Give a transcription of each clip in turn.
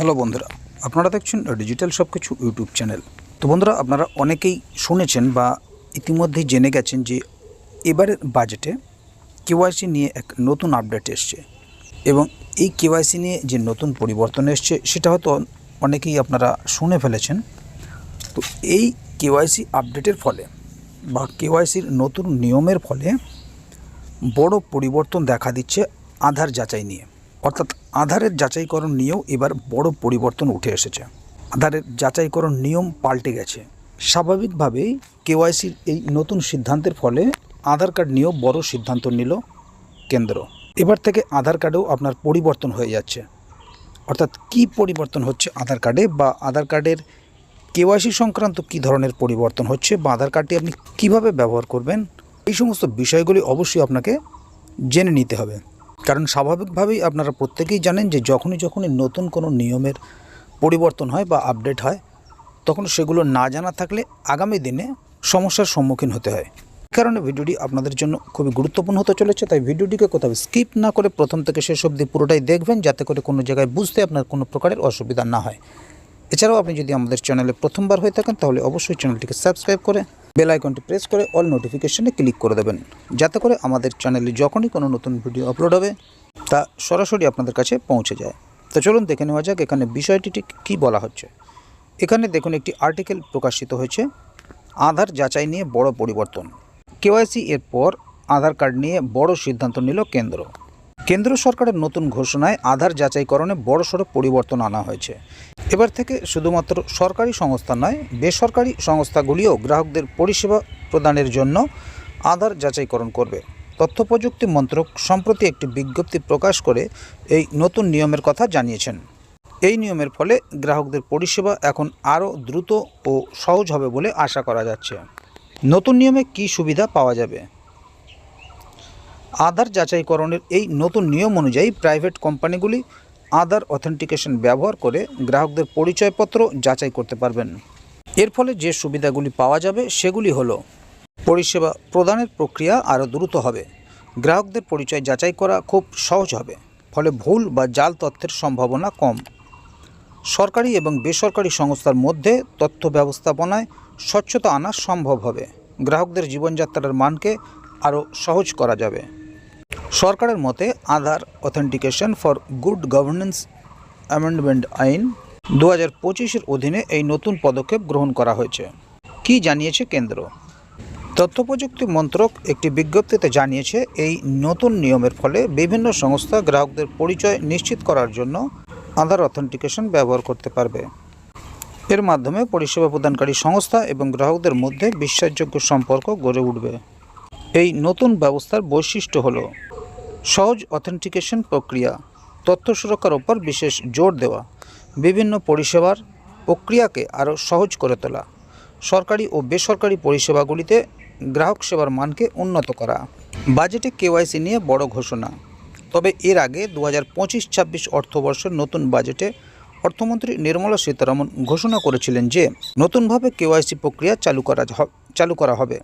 Hello বন্ধুরা, আপনারা দেখছেন ডিজিটাল সব কিছু ইউটিউব চ্যানেল। তো বন্ধুরা, আপনারা অনেকেই শুনেছেন বা ইতিমধ্যেই জেনে গেছেন যে এবারের বাজেটে কেওয়াইসি নিয়ে এক নতুন আপডেট এসছে এবং এই কেওয়াইসি নিয়ে যে নতুন পরিবর্তন এসছে, সেটা হয়তো অনেকেই আপনারা শুনে ফেলেছেন। তো এই কেওয়াইসি আপডেটের ফলে বা কেওয়াইসির নতুন নিয়মের ফলে বড় পরিবর্তন দেখা দিচ্ছে আধার যাচাই নিয়ে। অর্থাৎ আধারের যাচাইকরণ নিয়েও এবার বড় পরিবর্তন উঠে এসেছে। আধারের যাচাইকরণ নিয়ম পাল্টে গেছে। স্বাভাবিকভাবেই কেওয়াইসির এই নতুন সিদ্ধান্তের ফলে আধার কার্ড নিয়েও বড় সিদ্ধান্ত নিল কেন্দ্র। এবার থেকে আধার কার্ডেও আপনার পরিবর্তন হয়ে যাচ্ছে। অর্থাৎ কি পরিবর্তন হচ্ছে আধার কার্ডে বা আধার কার্ডের কেওয়াইসি সংক্রান্ত কী ধরনের পরিবর্তন হচ্ছে বা আধার কার্ডটি আপনি কীভাবে ব্যবহার করবেন, এই সমস্ত বিষয়গুলি অবশ্যই আপনাকে জেনে নিতে হবে। কারণ স্বাভাবিকভাবেই আপনারা প্রত্যেকেই জানেন যে যখনই যখনই নতুন কোনো নিয়মের পরিবর্তন হয় বা আপডেট হয়, তখন সেগুলো না জানা থাকলে আগামী দিনে সমস্যার সম্মুখীন হতে হয়। কারণে ভিডিওটি আপনাদের জন্য খুবই গুরুত্বপূর্ণ হতে চলেছে, তাই ভিডিওটিকে কোথাও স্কিপ না করে প্রথম থেকে শেষ অবধি পুরোটাই দেখবেন, যাতে করে কোনো জায়গায় বুঝতে আপনার কোনো প্রকারের অসুবিধা না হয়। এছাড়াও আপনি যদি আমাদের চ্যানেলে প্রথমবার হয়ে থাকেন, তাহলে অবশ্যই চ্যানেলটিকে সাবস্ক্রাইব করে বেল আইকনটি প্রেস করে অল নোটিফিকেশনে ক্লিক করে দেবেন, যাতে করে আমাদের চ্যানেলে যখনই কোনো নতুন ভিডিও আপলোড হবে, তা সরাসরি আপনাদের কাছে পৌঁছে যায়। তো চলুন দেখে নেওয়া যাক এখানে বিষয়টি ঠিক কী বলা হচ্ছে। এখানে দেখুন একটি আর্টিকেল প্রকাশিত হয়েছে, আধার যাচাই নিয়ে বড় পরিবর্তন। কেওয়াইসি এর পর আধার কার্ড নিয়ে বড় সিদ্ধান্ত নিল কেন্দ্র। কেন্দ্র সরকারের নতুন ঘোষণায় আধার যাচাইকরণে বড়সড় পরিবর্তন আনা হয়েছে। এবার থেকে শুধুমাত্র সরকারি সংস্থা নয়, বেসরকারি সংস্থাগুলিও গ্রাহকদের পরিষেবা প্রদানের জন্য আধার যাচাইকরণ করবে। তথ্য প্রযুক্তি মন্ত্রক সম্প্রতি একটি বিজ্ঞপ্তি প্রকাশ করে এই নতুন নিয়মের কথা জানিয়েছেন। এই নিয়মের ফলে গ্রাহকদের পরিষেবা এখন আরও দ্রুত ও সহজ হবে বলে আশা করা যাচ্ছে। নতুন নিয়মে কী সুবিধা পাওয়া যাবে? আধার যাচাইকরণের এই নতুন নিয়ম অনুযায়ী প্রাইভেট কোম্পানিগুলি আধার অথেন্টিকেশন ব্যবহার করে গ্রাহকদের পরিচয়পত্র যাচাই করতে পারবেন। এর ফলে যে সুবিধাগুলি পাওয়া যাবে সেগুলি হলো, পরিষেবা প্রদানের প্রক্রিয়া আরও দ্রুত হবে, গ্রাহকদের পরিচয় যাচাই করা খুব সহজ হবে, ফলে ভুল বা জাল তথ্যের সম্ভাবনা কম। সরকারি এবং বেসরকারি সংস্থার মধ্যে তথ্য ব্যবস্থাপনায় স্বচ্ছতা আনা সম্ভব হবে, গ্রাহকদের জীবনযাত্রার মানকে আরও সহজ করা যাবে। সরকারের মতে Aadhaar authentication for good governance amendment আইন দু হাজার পঁচিশের অধীনে এই নতুন পদক্ষেপ গ্রহণ করা হয়েছে। কি জানিয়েছে কেন্দ্র? তথ্য প্রযুক্তি মন্ত্রক একটি বিজ্ঞপ্তিতে জানিয়েছে, এই নতুন নিয়মের ফলে বিভিন্ন সংস্থা গ্রাহকদের পরিচয় নিশ্চিত করার জন্য আধার অথেন্টিকেশন ব্যবহার করতে পারবে। এর মাধ্যমে পরিষেবা প্রদানকারী সংস্থা এবং গ্রাহকদের মধ্যে বিশ্বাসযোগ্য সম্পর্ক গড়ে উঠবে। এই নতুন ব্যবস্থার বৈশিষ্ট্য হল সহজ অথেন্টিকেশন প্রক্রিয়া, তথ্য সুরক্ষার ওপর বিশেষ জোর দেওয়া, বিভিন্ন পরিষেবার প্রক্রিয়াকে আরও সহজ করে তোলা, সরকারি ও বেসরকারি পরিষেবাগুলিতে গ্রাহক সেবার মানকে উন্নত করা। বাজেটে কেওয়াইসি নিয়ে বড় ঘোষণা। তবে এর আগে দু হাজার পঁচিশ ছাব্বিশ অর্থবর্ষের নতুন বাজেটে অর্থমন্ত্রী নির্মলা সীতারামন ঘোষণা করেছিলেন যে নতুনভাবে কেওয়াইসি প্রক্রিয়া চালু করা চালু করা হবে।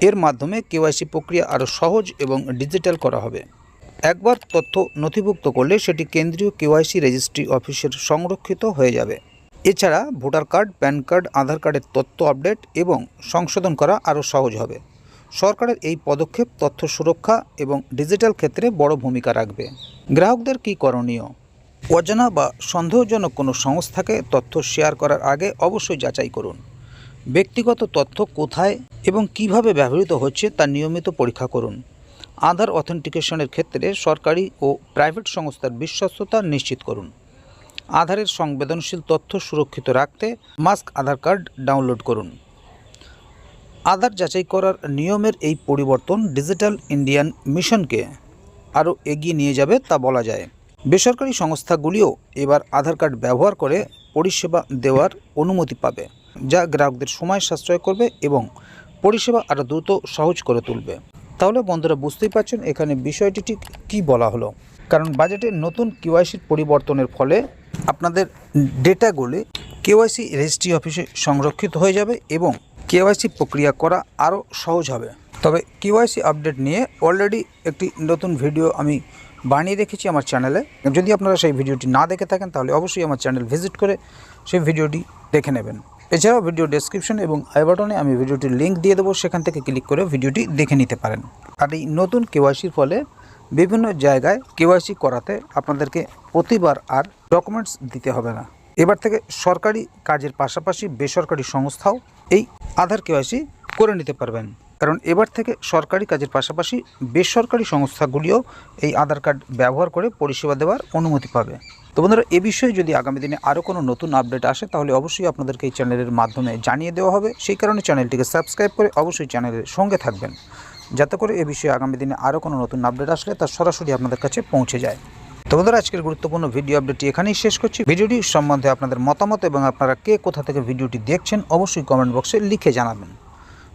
এর মাধ্যমে কেওয়াইসি প্রক্রিয়া আরও সহজ এবং ডিজিটাল করা হবে। একবার তথ্য নথিভুক্ত করলে সেটি কেন্দ্রীয় কেওয়াইসি রেজিস্ট্রি অফিসের সংরক্ষিত হয়ে যাবে। এছাড়া voter card, PAN card, Aadhaar কার্ডের তথ্য আপডেট এবং সংশোধন করা আরও সহজ হবে। সরকারের এই পদক্ষেপ তথ্য সুরক্ষা এবং ডিজিটাল ক্ষেত্রে বড় ভূমিকা রাখবে। গ্রাহকদের কী করণীয়? অজানা বা সন্দেহজনক কোনো সংস্থাকে তথ্য শেয়ার করার আগে অবশ্যই যাচাই করুন। ব্যক্তিগত তথ্য কোথায় এবং কীভাবে ব্যবহৃত হচ্ছে তা নিয়মিত পরীক্ষা করুন। আধার অথেন্টিকেশনের ক্ষেত্রে সরকারি ও প্রাইভেট সংস্থার বিশ্বস্ততা নিশ্চিত করুন। আধারের সংবেদনশীল তথ্য সুরক্ষিত রাখতে মাস্ক আধার কার্ড ডাউনলোড করুন। আধার যাচাই করার নিয়মের এই পরিবর্তন ডিজিটাল ইন্ডিয়ান মিশনকে আরও এগিয়ে নিয়ে যাবে তা বলা যায়। বেসরকারি সংস্থাগুলিও এবার আধার কার্ড ব্যবহার করে পরিষেবা দেওয়ার অনুমতি পাবে, যা গ্রাহকদের সময় সাশ্রয় করবে এবং পরিষেবা আরও দ্রুত সহজ করে তুলবে। তাহলে বন্ধুরা বুঝতেই পারছেন এখানে বিষয়টি ঠিক কী বলা হলো। কারণ বাজেটে নতুন কেওয়াইসির পরিবর্তনের ফলে আপনাদের ডেটাগুলি কেওয়াইসি রেজিস্ট্রি অফিসে সংরক্ষিত হয়ে যাবে এবং কেওয়াইসি প্রক্রিয়া করা আরও সহজ হবে। তবে কেওয়াইসি আপডেট নিয়ে অলরেডি একটি নতুন ভিডিও আমি বানিয়ে রেখেছি আমার চ্যানেলে। যদি আপনারা সেই ভিডিওটি না দেখে থাকেন, তাহলে অবশ্যই আমার চ্যানেল ভিজিট করে সেই ভিডিওটি দেখে নেবেন। এছাড়াও ভিডিও ডেসক্রিপশন এবং আই বাটনে আমি ভিডিওটির লিঙ্ক দিয়ে দেবো, সেখান থেকে ক্লিক করে ভিডিওটি দেখে নিতে পারেন। আর এই নতুন কেওয়াইসির ফলে বিভিন্ন জায়গায় কেওয়াইসি করাতে আপনাদেরকে প্রতিবার আর ডকুমেন্টস দিতে হবে না। এবার থেকে সরকারি কাজের পাশাপাশি বেসরকারি সংস্থাও এই আধার কেওয়াইসি করে নিতে পারবেন। কারণ এবার থেকে সরকারি কাজের পাশাপাশি বেসরকারি সংস্থাগুলিও এই আধার কার্ড ব্যবহার করে পরিষেবা দেওয়ার অনুমতি পাবে। তো বন্ধুরা, এ বিষয়ে যদি আগামী দিনে আরও কোনো নতুন আপডেট আসে, তাহলে অবশ্যই আপনাদেরকে এই চ্যানেলের মাধ্যমে জানিয়ে দেওয়া হবে। সেই কারণে চ্যানেলটিকে সাবস্ক্রাইব করে অবশ্যই চ্যানেলের সঙ্গে থাকবেন। যাতে করে এ বিষয়ে আগামী দিনে আরও কোনো নতুন আপডেট আসলে তা সরাসরি আপনাদের কাছে পৌঁছে যায়। তো বন্ধুরা, আজকের গুরুত্বপূর্ণ ভিডিও আপডেটটি এখানেই শেষ করছি। ভিডিওটি সম্বন্ধে আপনাদের মতামত এবং আপনারা কে কোথা থেকে ভিডিওটি দেখছেন, অবশ্যই কমেন্ট বক্সে লিখে জানাবেন।